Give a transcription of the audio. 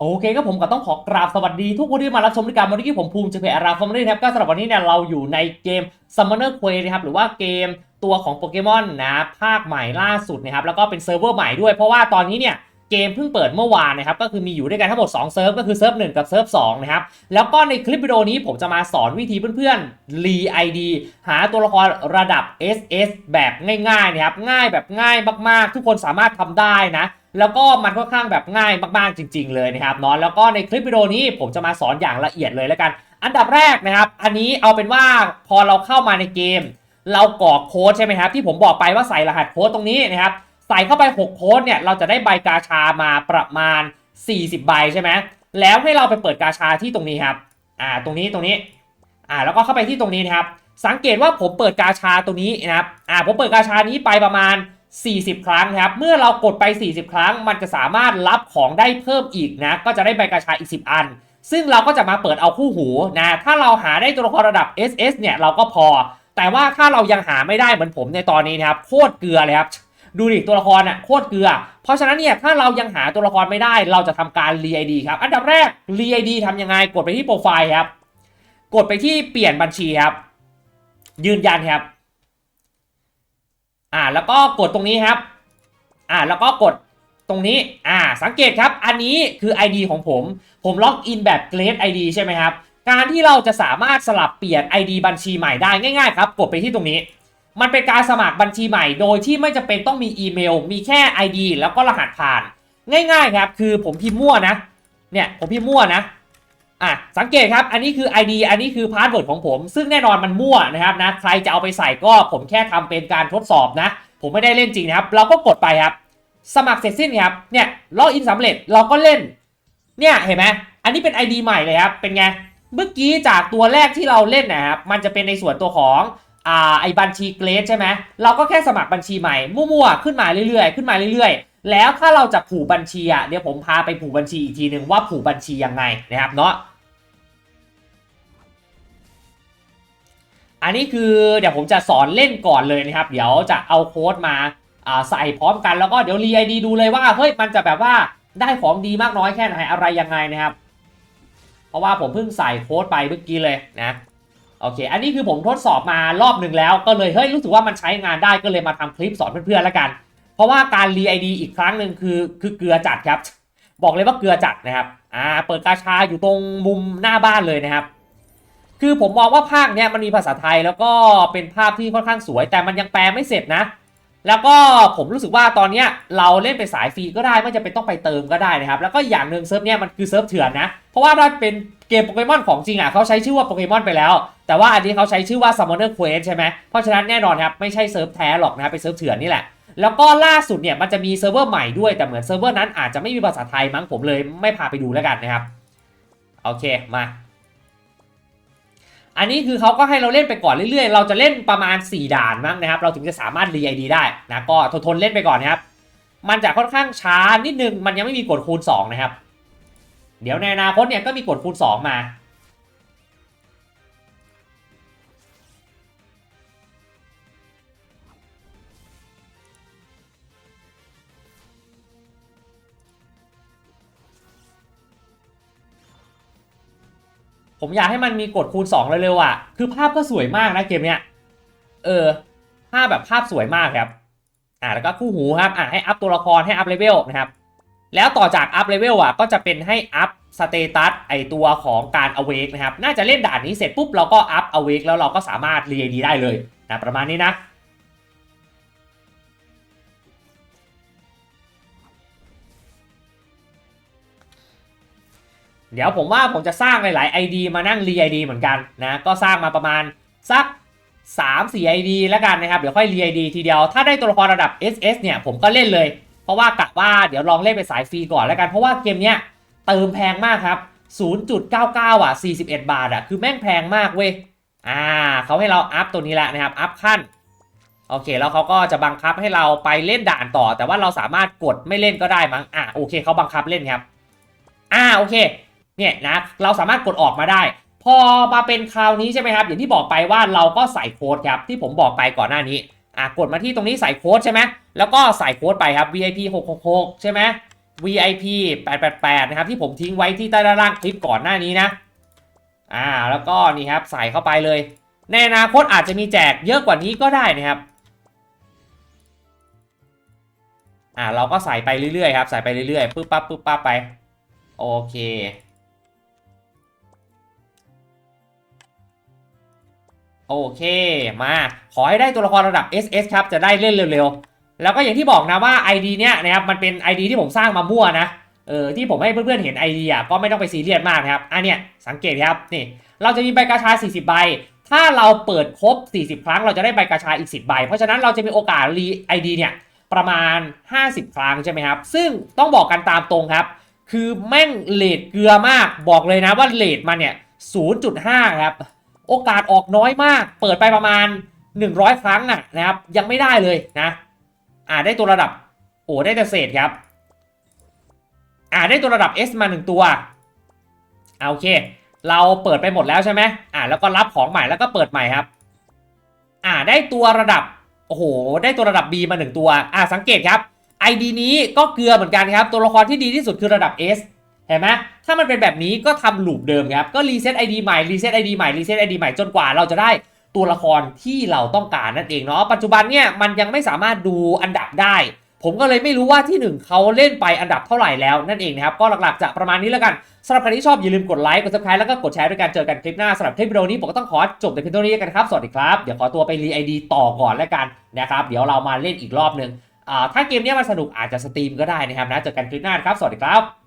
โอเคก็ผมก็ต้องขอกราบสวัสดีทุกคนที่มารับชมรายการวันนี้ผมภูมิจะเพจอาราฟอร์มนะครับก็สำหรับวันนี้เนี่ยเราอยู่ในเกม Summoner Quest นะครับหรือว่าเกมตัวของโปเกมอนนะภาคใหม่ล่าสุดนะครับแล้วก็เป็นเซิร์ฟเวอร์ใหม่ด้วยเพราะว่าตอนนี้เนี่ย เกมเพิ่งเปิดเมื่อวานนะครับก็คือมีอยู่ด้วยกันทั้งหมด2เซิร์ฟก็คือเซิร์ฟ1กับเซิร์ฟ2นะครับแล้วก็ในคลิปวิดีโอนี้ผมจะมาสอนวิธีเพื่อนๆรี ID หาตัวละครระดับ SS แบบง่ายๆนะครับง่ายแบบง่ายมากๆ ทุกคนสามารถทำได้นะแล้วก็มันค่อนข้างแบบง่ายมากๆจริง ๆ เลยนะครับเนาะแล้วก็ในคลิปวิดีโอนี้ผมจะมาสอนอย่างละเอียดเลยแล้วกัน อันดับแรกนะครับ อันนี้เอาเป็นว่าพอเราเข้ามาในเกม เรากรอกโค้ดใช่ไหมครับที่ผมบอกไปว่าใส่รหัสโค้ดตรงนี้นะครับ ใส่เข้าไป 6 โค้ดเนี่ยเราจะได้ใบกาชามาประมาณ 40 ใบใช่ไหมแล้วให้เราไปเปิดกาชาที่ตรงนี้ครับอ่าตรงนี้ตรงนี้อ่าแล้วก็เข้าไปที่ตรงนี้นะครับ สังเกตว่าผมเปิดกาชาตรงนี้นะครับอ่าผมเปิดกาชานี้ไปประมาณ 40 ครั้งนะครับ เมื่อเรากดไป 40 ครั้ง มันจะสามารถรับของได้เพิ่มอีกนะ ก็จะได้ใบกาชาอีก 10 อัน ซึ่งเราก็จะมาเปิดเอาคู่หูนะ ถ้าเราหาได้ตัวละครระดับ SS เนี่ยเราก็พอ แต่ว่าถ้าเรายังหาไม่ได้เหมือนผมในตอนนี้นะครับ โคตรเกลือเลยครับ ดูดิตัวละครอะโคตรเกลือ เพราะฉะนั้นเนี่ยถ้าเรายังหาตัวละครไม่ได้ เราจะทำการ re ID ครับ อันดับแรก re ID ทำยังไงกดไปที่โปรไฟล์ครับ กดไปที่เปลี่ยนบัญชีครับ ยืนยันครับ อ่าแล้วก็กดตรงนี้ครับ อ่าแล้วก็กดตรงนี้ อ่า สังเกตครับ อันนี้คือ ID ของผม ผมล็อกอินแบบ Great ID ใช่ไหมครับ การที่เราจะสามารถสลับเปลี่ยน ID บัญชีใหม่ได้ง่ายๆครับ กดไปที่ตรงนี้ มันเป็นการสมัครบัญชีใหม่ โดยที่ไม่จำเป็นต้องมีอีเมล มีแค่ ID แล้วก็รหัสผ่าน ง่ายๆครับ คือผมพิมพ์มั่วนะ เนี่ยผมพิมพ์มั่วนะ อะสังเกตครับ อันนี้คือ ID อันนี้คือพาสเวิร์ดของผม ซึ่งแน่นอนมันมั่วนะครับนะ ใครจะเอาไปใส่ก็ผมแค่ทำเป็นการทดสอบนะ ผมไม่ได้เล่นจริงนะครับ เราก็กดไปครับ สมัครเสร็จสิ้นครับ เนี่ยล็อกอินสำเร็จ เราก็เล่น เนี่ยเห็นไหมอันนี้เป็น ID ใหม่เลยครับ เป็นไง เมื่อกี้จากตัวแรกที่เราเล่นนะครับ มันจะเป็นในส่วนตัวของ อ่าไอบัญชีเกรดใช่ไหมเราก็แค่สมัครบัญชีใหม่มั่วๆขึ้นมาเรื่อยๆ ขึ้นมาเรื่อยๆ แล้วถ้าเราจะผูกบัญชีอะเดี๋ยวผมพาไปผูกบัญชีอีกทีหนึ่งว่าผูกบัญชียังไงนะครับเนาะอันนี้คือเดี๋ยวผมจะสอนเล่นก่อนเลยนะครับ เดี๋ยวจะเอาโค้ดมาใส่พร้อมกันแล้วก็เดี๋ยวรีไอดีดูเลยว่าเฮ้ยมันจะแบบว่าได้ของดีมากน้อยแค่ไหนอะไรยังไงนะครับ เพราะว่าผมเพิ่งใส่โค้ดไปเมื่อกี้เลยนะ โอเค อันนี้คือผมทดสอบมารอบหนึ่งแล้ว ก็เลยเฮ้ยรู้สึกว่ามันใช้งานได้ก็เลยมาทำคลิปสอนเพื่อนๆแล้วกัน เพราะว่าการรีไอดีอีกครั้งหนึ่งคือคือเกลือจัดครับ บอกเลยว่าเกลือจัดนะครับอ่าเปิดกาชาอยู่ตรงมุมหน้าบ้านเลยนะครับ คือผมมองว่าภาคเนี้ยมันมีภาษาไทยแล้วก็เป็นภาพที่ค่อนข้างสวย แต่มันยังแปลไม่เสร็จนะ แล้วก็ผมรู้สึกว่าตอนนี้เราเล่นเป็นสายฟรีก็ได้ไม่จำเป็นต้องไปเติมก็ได้นะครับ แล้วก็อย่างหนึ่งเซิร์ฟเนี้ยมันคือเซิร์ฟเถื่อนนะ เพราะว่าถ้าเป็นเกมโปเกมอนของจริงอะเขาใช้ชื่อว่าโปเกมอนไปแล้ว แต่ว่าอันนี้เขาใช้ชื่อว่า Summoner Quest ใช่ไหมเพราะฉะนั้นแน่นอนครับไม่ใช่เซิร์ฟแท้หรอกนะครับเป็นเซิร์ฟเถื่อนนี่แหละแล้วก็ล่าสุดเนี่ยมันจะมีเซิร์ฟเวอร์ใหม่ด้วยแต่เหมือนเซิร์ฟเวอร์นั้นอาจจะไม่มีภาษาไทยมั้งผมเลยไม่พาไปดูแล้วกันนะครับโอเคมา อันนี้คือเขาก็ให้เราเล่นไปก่อนเรื่อยๆ เราจะเล่นประมาณ 4 ด่านมั้งนะครับ เราถึงจะสามารถรีไอดีได้นะก็ทนๆเล่นไปก่อนนะครับ มันจะค่อนข้างช้านิดนึง มันยังไม่มีกดคูณ 2 นะครับ เดี๋ยวในอนาคตเนี่ยก็มีกดคูณ 2 มา ผมอยากให้มันมีกดคูณ 2 เร็วๆอะ คือภาพก็สวยมากนะเกมเนี้ย เออ ภาพแบบภาพสวยมากครับ อ่าแล้วก็คู่หูครับ อ่าให้อัพตัวละครให้อัพเลเวลนะครับ แล้วต่อจากอัพเลเวลอะ ก็จะเป็นให้อัพสเตตัสไอตัวของการอเวกนะครับ น่าจะเล่นด่านนี้เสร็จปุ๊บเราก็อัพอเวกแล้วเราก็สามารถเรียดีได้เลยนะประมาณนี้นะ เดี๋ยวผมว่าผมจะสร้างหลายๆ ID มานั่งรี ID เหมือนกันนะก็สร้างมาประมาณสัก 3 4 ID แล้วกันนะครับเดี๋ยวค่อยรี ID ทีเดียวถ้าได้ตัวละครระดับ SS เนี่ยผมก็เล่นเลย เพราะว่ากะว่าเดี๋ยวลองเล่นไปสายฟรีก่อนแล้วกัน เพราะว่าเกมเนี้ยเติมแพงมากครับ 0.99 อะ 41 บาทอะคือแม่งแพงมากเว้ยอ่าเขาให้เราอัพตัวนี้แหละนะครับอัพขั้นโอเคแล้วเขาก็จะบังคับให้เราไปเล่นด่านต่อ แต่ว่าเราสามารถกดไม่เล่นก็ได้มั้งอ่าโอเคเขาบังคับเล่นครับอ่าโอเค เนี่ยนะเราสามารถกดออกมาได้ พอมาเป็นคราวนี้ใช่ไหมครับ อย่างที่บอกไปว่าเราก็ใส่โค้ดครับที่ผมบอกไปก่อนหน้านี้อะกดมาที่ตรงนี้ใส่โค้ดใช่ไหมแล้วก็ใส่โค้ดไปครับ VIP 666ใช่ไหม VIP 888นะครับที่ผมทิ้งไว้ที่ใต้ด้านล่างคลิปก่อนหน้านี้นะอ่าแล้วก็นี่ครับใส่เข้าไปเลยในอนาคตอาจจะมีแจกเยอะกว่านี้ก็ได้นะครับอ่าเราก็ใส่ไปเรื่อยๆครับใส่ไปเรื่อยๆปึ๊บปั๊บปึ๊บปั๊บไปโอเค โอเคมาขอให้ได้ตัวละครระดับ SS ครับจะได้เล่นเร็วๆ แล้วก็อย่างที่บอกนะว่า ID เนี้ยนะครับมันเป็น ID ที่ผมสร้างมามั่วนะเออที่ผมให้เพื่อนๆเห็น ID อะก็ไม่ต้องไปซีเรียสมากนะครับอันเนี้ยสังเกตครับนี่เราจะมีใบกาชา 40 ใบ ถ้าเราเปิดครบ 40 ครั้ง เราจะได้ใบกาชาอีก 10 ใบ เพราะฉะนั้นเราจะมีโอกาสรี ID เนี่ยประมาณ 50 ครั้งใช่ไหมครับ ซึ่งต้องบอกกันตามตรงครับ คือแม่งเลทเกลือมากบอกเลยนะว่าเลทมันเนี่ย 0.5 ครับ โอกาสออกน้อยมาก เปิดไปประมาณ 100 ครั้งอะนะครับ ยังไม่ได้เลยนะ อ่าได้ตัวระดับ โอ้ได้แต่เศษครับ อ่าได้ตัวระดับ S มาหนึ่งตัวเอาโอเค เราเปิดไปหมดแล้วใช่ไหมอ่าแล้วก็รับของใหม่แล้วก็เปิดใหม่ครับ อ่าได้ตัวระดับโอ้โห ได้ตัวระดับ B มาหนึ่งตัว อ่าสังเกตครับ ID นี้ก็เกลือเหมือนกันครับ ตัวละครที่ดีที่สุดคือระดับ S เห็นไหม ถ้ามันเป็นแบบนี้ก็ทำลูปเดิมครับ ก็รีเซ็ต ID ใหม่รีเซ็ต ID ใหม่รีเซ็ต ID ใหม่จนกว่าเราจะได้ตัวละครที่เราต้องการนั่นเองเนาะปัจจุบันเนี่ยมันยังไม่สามารถดูอันดับได้ ผมก็เลยไม่รู้ว่าที่หนึ่งเขาเล่นไปอันดับเท่าไหร่แล้วนั่นเองนะครับ ก็หลักๆจะประมาณนี้แล้วกันสำหรับใครที่ชอบอย่าลืมกดไลค์กด subscribe แล้วก็กดแชร์ด้วยกันเจอกันคลิปหน้าสำหรับคลิปวิดีโอนี้ผมก็ต้องขอจบในเพียงเท่านี้กันครับสวัสดีครับเดี๋ยวขอตัวไปรีไอดีต่อก่อนแล้วกันนะครับเดี๋ยวเรามาเล่นอีกรอบหนึ่งอ่าถ้าเกมเนี้ยมันสนุกอาจจะสตรีมก็ได้นะครับนะเจอกันคลิปหน้าครับสวัสดีครับ